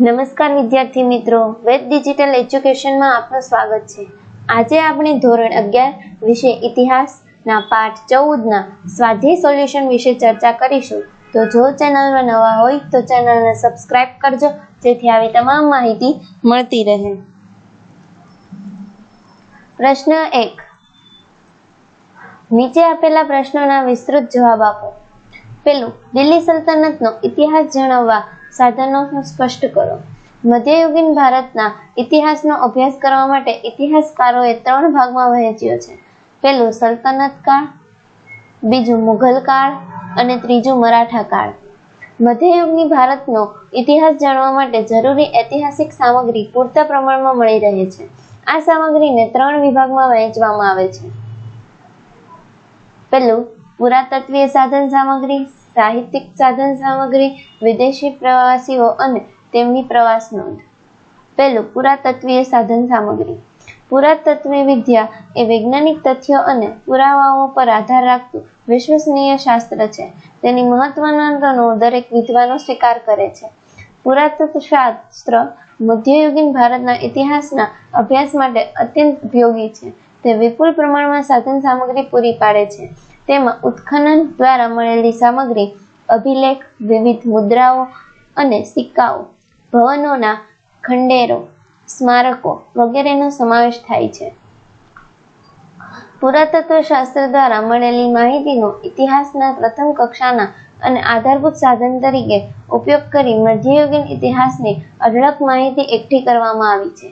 નમસ્કાર વિદ્યાર્થી મિત્રો. વેદ ડિજિટલ એજ્યુકેશનમાં આપનું સ્વાગત છે. આજે આપણે ધોરણ અગિયાર વિષય ઇતિહાસના પાઠ ચૌદના સ્વાધ્યાય સોલ્યુશન વિશે ચર્ચા કરીશું. તો જો ચેનલમાં નવા હોય તો ચેનલને સબસ્ક્રાઇબ કરજો, જેથી આવી તમામ માહિતી મળતી રહે. પ્રશ્ન એક. નીચે આપેલા પ્રશ્નોના વિસ્તૃત જવાબ આપો. પેલું, દિલ્હી સલ્તનતનો ઇતિહાસ જણાવવા સાધનો સ્પષ્ટ કરો. મધ્યયુગીન ભારતના ઇતિહાસનો અભ્યાસ કરવા માટે ઇતિહાસકારોએ ત્રણ ભાગમાં વહેંચ્યો છે. પેલું સલ્તનત કાળ, બીજું મુઘલ કાળ અને ત્રીજું મરાઠા કાળ. મધ્યયુગની ભારતનો ઇતિહાસ જાણવા માટે જરૂરી ઐતિહાસિક સામગ્રી પૂરતા પ્રમાણમાં મળી રહે છે. આ સામગ્રીને ત્રણ વિભાગમાં વહેંચવામાં આવે છે. પેલું પુરાતત્વીય સાધન સામગ્રી સાહિત્યિક સાધન સામગ્રી, વિદેશી પ્રવાસીઓ અને તેમની પ્રવાસ નોંધ. પહેલું, પુરાતત્વીય સાધન સામગ્રી. પુરાતત્વ વિદ્યા એ વૈજ્ઞાનિક તથ્યો અને પુરાવાઓ પર આધાર રાખતું વિશ્વસનીય શાસ્ત્ર છે. તેની મહત્વના દરેક વિદ્વાનો સ્વીકાર કરે છે. પુરાતત્વ શાસ્ત્ર મધ્યયુગીન ભારતના ઇતિહાસના અભ્યાસ માટે અત્યંત ઉપયોગી છે. તે વિપુલ પ્રમાણમાં સાધન સામગ્રી પૂરી પાડે છે. તેમાં ઉત્ખનન દ્વારા મળેલી સામગ્રી, અભિલેખ, વિવિધ મુદ્રાઓ અને સિક્કાઓ, ભવનોના ખંડેરો, સ્મારકો વગેરેનો સમાવેશ થાય છે. પુરાતત્વ શાસ્ત્ર દ્વારા મળેલી માહિતીનો ઇતિહાસના પ્રથમ કક્ષાના અને આધારભૂત સાધન તરીકે ઉપયોગ કરી મધ્યયુગીન ઇતિહાસની અઢળક માહિતી એકઠી કરવામાં આવી છે.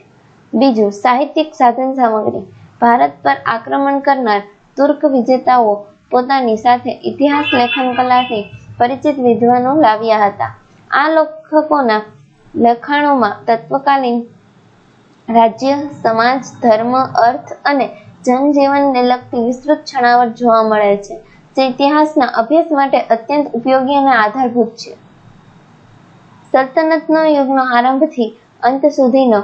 બીજું સાહિત્યિક સાધન સામગ્રી. ભારત પર આક્રમણ કરનાર તુર્ક વિજેતાઓ પોતાની સાથે ઇતિહાસ લેખન કલાથી પરિચિત વિદ્વાનો લાવ્યા હતા. આ લેખકોના લખાણોમાં તત્વકાલીન રાજ્ય, સમાજ, ધર્મ, અર્થ અને જનજીવનને લગતી વિસ્તૃત છણાવટ જોવા મળે છે. જે ઇતિહાસના અભ્યાસ માટે અત્યંત ઉપયોગી અને આધારભૂત છે. સલ્તનતનો યુગનો આરંભથી અંત સુધીનો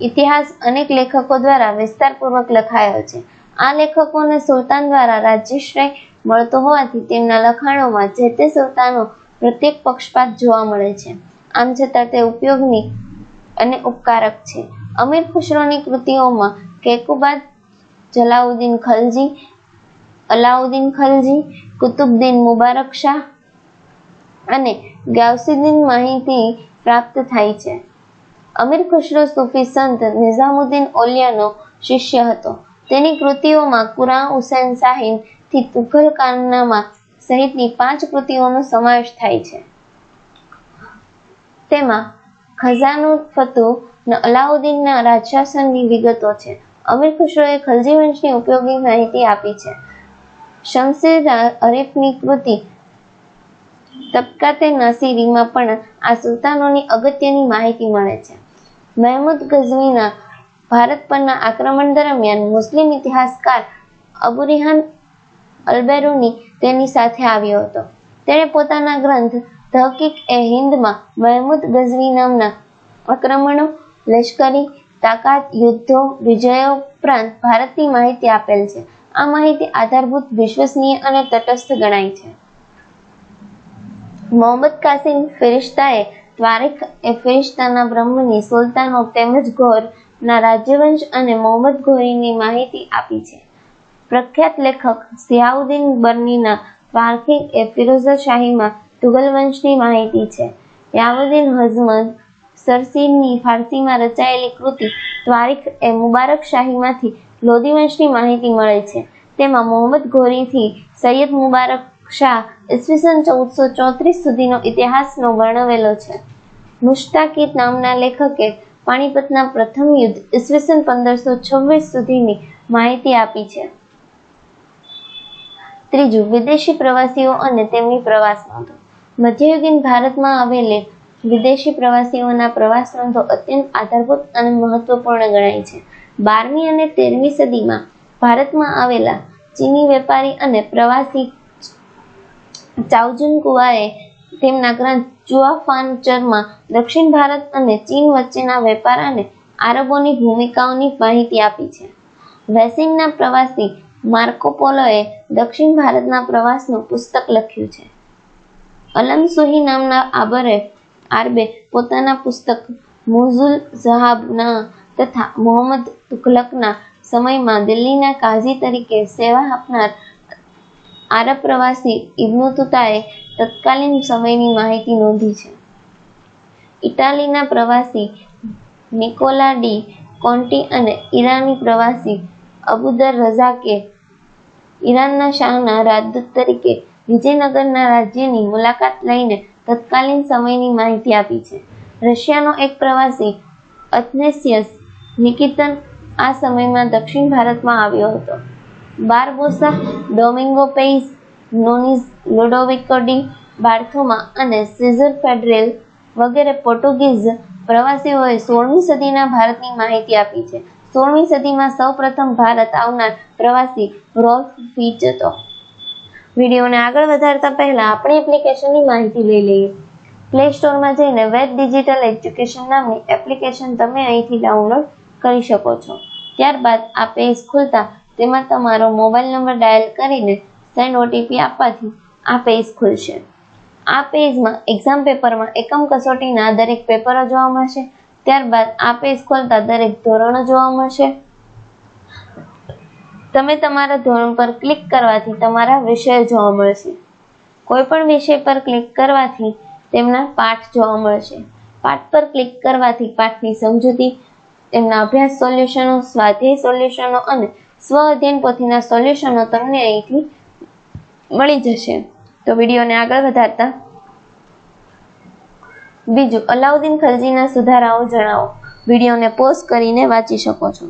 ઇતિહાસ અનેક લેખકો દ્વારા વિસ્તારપૂર્વક લખાયો છે. આ લેખકોને સુલતાન દ્વારા રાજ્યશ્રય મળતો હોવાથી તેમના લખાણોમાં જે તે સુલતાનો પ્રત્યેક પક્ષપાત જોવા મળે છે. આમ છતાં તે ઉપયોગની અને ઉપકારક છે. અમીર ખુશરોની કૃતિઓમાં કેકુબાદ, જલાઉદ્દીન ખલજી, અલાઉદ્દીન ખલજી, કુતુબદ્દીન મુબારક શાહ અને ગાઉસીદ્દીન માહિતી પ્રાપ્ત થાય છે. અમીર ખુશરો સૂફી સંત નિઝામુદ્દીન ઓલિયાનો શિષ્ય હતો. તેની કૃતિઓમાં કુરાન, હુસૈન શાહીનથી તુઘલ કારનામા સહિતની પાંચ કૃતિઓનો સમાવેશ થાય છે. તેમાં ખજાનો ફતુહ અલાઉદ્દીનના રાજશાસનની વિગતો છે. અમીર ખુશરોએ ખલજી વંશની ઉપયોગી માહિતી આપી છે. શમશેર હરીફની કૃતિ તબકાતે નાસીરીમાં પણ આ સુલતાનોની અગત્યની માહિતી મળે છે. મહેમૂદ ગઝનીના ભારત પરના આક્રમણ દરમિયાન મુસ્લિમ ઇતિહાસકાર અબુ રિહાન તેની સાથે આવ્યો હતો. તેણે પોતાના ગ્રંથ તહકીક એ હિન્દમાં મહેમૂદ ગઝવી નામના આક્રમણો, લશ્કરી તાકાત, યુદ્ધો, વિજયો ઉપરાંત ભારતની માહિતી આપેલ છે. આ માહિતી આધારભૂત, વિશ્વસનીય અને તટસ્થ ગણાય છે. મોહમ્મદ કાસિમ ફિરિશ્તાએ ત્વારિખ એ ફિરિશ્તાના બ્રહ્મની સુલતાનો તેમજ ઘોર ના રાજ્યવંશ અને મોહમ્મદ ઘોરીની માહિતી આપી છે. પ્રખ્યાત લેખક સિયાઉદ્દીન બર્નીના ત્વારખી એ ફિરોઝા તુગલ વંશની માહિતી છે. યાવુદ્દીન હઝમદ સરસીની ફારસીમાં રચાયેલી કૃતિ ત્વારિખ એ મુબારક શાહીમાંથી લોધી વંશની માહિતી મળે છે. તેમાં મોહમ્મદ ઘોરીથી સૈયદ મુબારક શાહ ઈસવીસન ચૌદસો ચોત્રીસ સુધીનો ઇતિહાસનો વર્ણવેલો છે. મુશ્તાકીત નામના લેખકે પાણીપતના પ્રથમ યુદ્ધ ઈસવીસન પંદરસો છવ્વીસ સુધીની માહિતી આપી છે. ત્રીજું, વિદેશી પ્રવાસીઓ અને તેમની પ્રવાસ નોંધો. મધ્યયુગીન ભારતમાં આવેલી વિદેશી પ્રવાસીઓના પ્રવાસ નોંધો અત્યંત આધારભૂત અને મહત્વપૂર્ણ ગણાય છે. બારમી અને તેરમી સદીમાં ભારતમાં આવેલા ચીની વેપારી અને પ્રવાસી ચાઉજુન કુવાએ તેમના ગ્રંથ જુઆફાનચરમાં દક્ષિણ ભારત અને ચીન વચ્ચેના વેપાર અને આરબોની ભૂમિકાઓની માહિતી આપી છે. વેસિંગના પ્રવાસી માર્કોપોલોએ દક્ષિણ ભારતના પ્રવાસનું પુસ્તક લખ્યું છે. અલમ સુહી નામના આબરે આરબે પોતાના પુસ્તક મુઝુલ ઝહાબના તથા મોહમ્મદ તુઘલકના સમયમાં દિલ્હીના કાઝી તરીકે સેવા આપનાર આરબ પ્રવાસી ઇબ્નુ તુતાએ તત્કાલીન સમયની માહિતી નોંધી છે. ઇટાલીના પ્રવાસી નિકોલા ડી કોન્ટી અને ઈરાની પ્રવાસી અબુદર રઝાકે ઈરાનના શાહના રાજદૂત તરીકે વિજયનગરના રાજ્યની મુલાકાત લઈને તત્કાલીન સમયની માહિતી આપી છે. રશિયાનો એક પ્રવાસી અથનેસિયસ નિકિતન આ સમયમાં દક્ષિણ ભારતમાં આવ્યો હતો. બારબોસા, ડોમિંગો પેઇસ નોનિઝ લોડોવિકો ડી બાર્થોમા અને સીઝર ફેડરેલ વગેરે પોર્ટુગીઝ પ્રવાસીઓએ સોળમી સદીના ભારતની માહિતી આપી છે. સોળમી સદીમાં સૌપ્રથમ ભારત આવનાર પ્રવાસી રોલ્ફ ફીચ હતો. વિડીયોને આગળ વધારતા પહેલા આપણી એપ્લિકેશનની માહિતી લઈ લઈએ. પ્લે સ્ટોરમાં જઈને વેબ ડિજિટલ એજ્યુકેશન નામની એપ્લિકેશન તમે અહીંથી ડાઉનલોડ કરી શકો છો. ત્યારબાદ આ પેજ ખુલતા તેમાં તમારો મોબાઈલ નંબર ડાયલ કરીને સેન્ડ ઓટીપી આપવાથી આ પેજ ખુલશે. આ પેજમાં એક્ઝામ પેપરમાં એકમ કસોટીના દરેક પેપરો જોવા મળશે. ત્યારબાદ આ પેજ ખોલતા દરેક ધોરણો જોવા મળશે. તમે તમારા ધોરણ પર ક્લિક કરવાથી તમારા વિષય જોવા મળશે. કોઈ પણ વિષય પર ક્લિક કરવાથી તેમના પાઠ જોવા મળશે. પાઠ પર ક્લિક કરવાથી પાઠની સમજૂતી, તેમના અભ્યાસ સોલ્યુશનો સ્વાધ્યાય સોલ્યુશનો અને સ્વ અધ્યયન પોથીના સોલ્યુશનો તમને અહીંથી મળી જશે. તો વિડીયોને આગળ વધારતા. બીજું, અલાઉદ્દીન ખલજીના સુધારાઓ જણાવો. વિડીયોને પોઝ કરીને વાંચી શકો છો.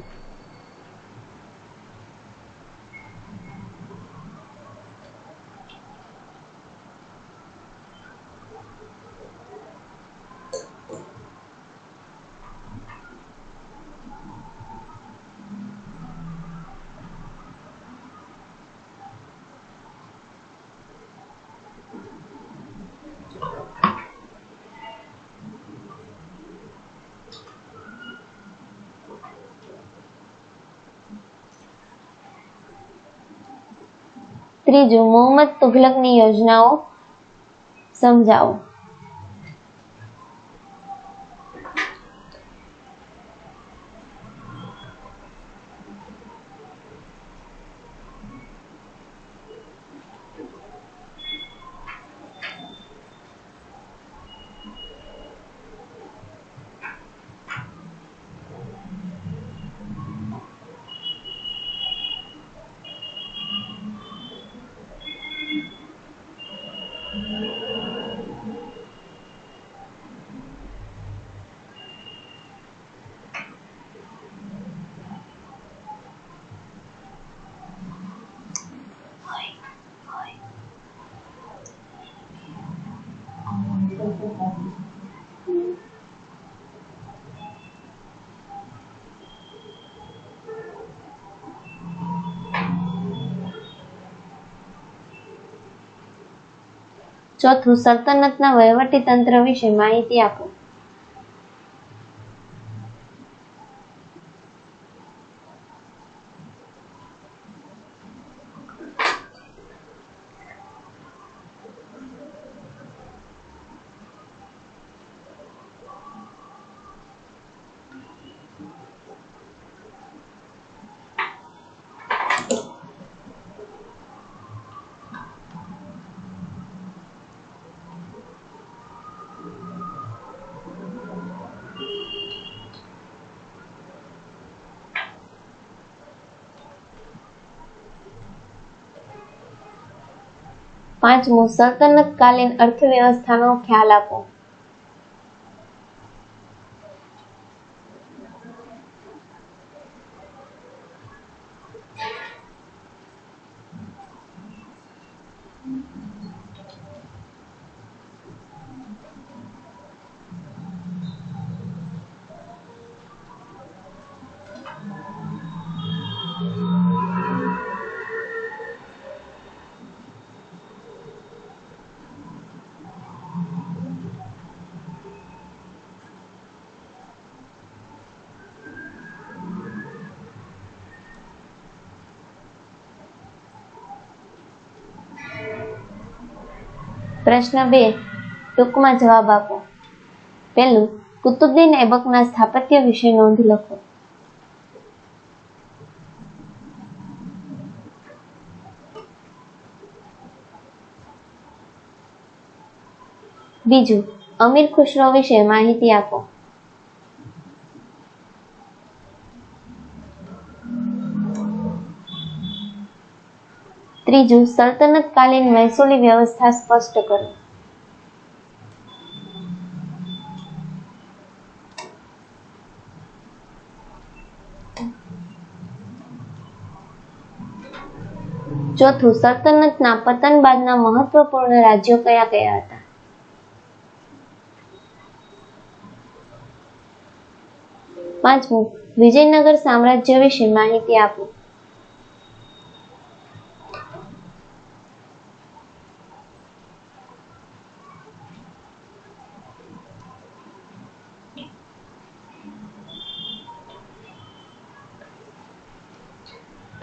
ત્રીજું મોહમ્મદ તુઘલકની યોજનાઓ સમજાવો. ચોથું સલ્તનતના વહીવટી તંત્ર વિશે માહિતી આપો. પાંચમું સલ્તનતકાલીન અર્થવ્યવસ્થાનો ખ્યાલ આપો. પ્રશ્ન બે, ટૂંકમાં જવાબ આપો. પહેલું કુતુબદ્દીન એબકના સ્થાપત્ય વિશે નોંધ લખો. બીજું, અમીર ખુશરો વિશે માહિતી આપો. ત્રીજું સલ્તનત કાલીન મહેસૂલી વ્યવસ્થા સ્પષ્ટ કરો. ચોથું, સલ્તનતના પતન બાદના મહત્વપૂર્ણ રાજ્યો કયા કયા હતા? પાંચમું, વિજયનગર સામ્રાજ્ય વિશે માહિતી આપો.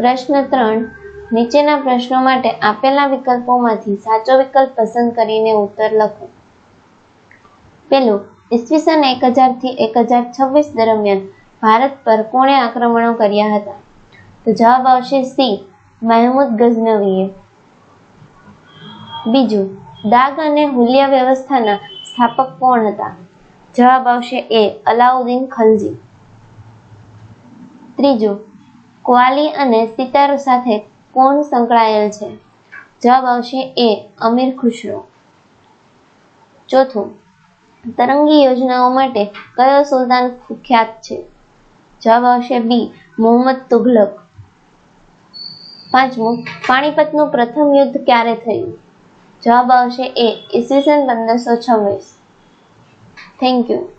પ્રશ્ન ત્રણ. નીચેના પ્રશ્નો માટે આપેલા વિકલ્પોમાંથી સાચો વિકલ્પ પસંદ કરીને ઉત્તર લખો. પેલું ઈસવીસન એક હજારથી એક હજાર છવ્વીસ દરમિયાન ભારત પર કોણે આક્રમણો કર્યા હતા? તો જવાબ આવશે સી, મહેમૂદ ગઝનવીએ. બીજું દાગ અને હુલિયા વ્યવસ્થાના સ્થાપક કોણ હતા? જવાબ આવશે એ અલાઉદ્દીન ખલજી. ત્રીજું ક્વાલી અને સિતારો સાથે કોણ સંકળાયેલ છે? જવાબ આવશે એ, અમીર ખુશરો ચોથું, તરંગી યોજનાઓ માટે કયો સુલતાન કુખ્યાત છે? જવાબ આવશે બી, મોહમ્મદ તુઘલક. પાંચમું, પાણીપતનું પ્રથમ યુદ્ધ ક્યારે થયું? જવાબ આવશે એ, ઈસવીસન પંદરસો છવ્વીસ. Thank you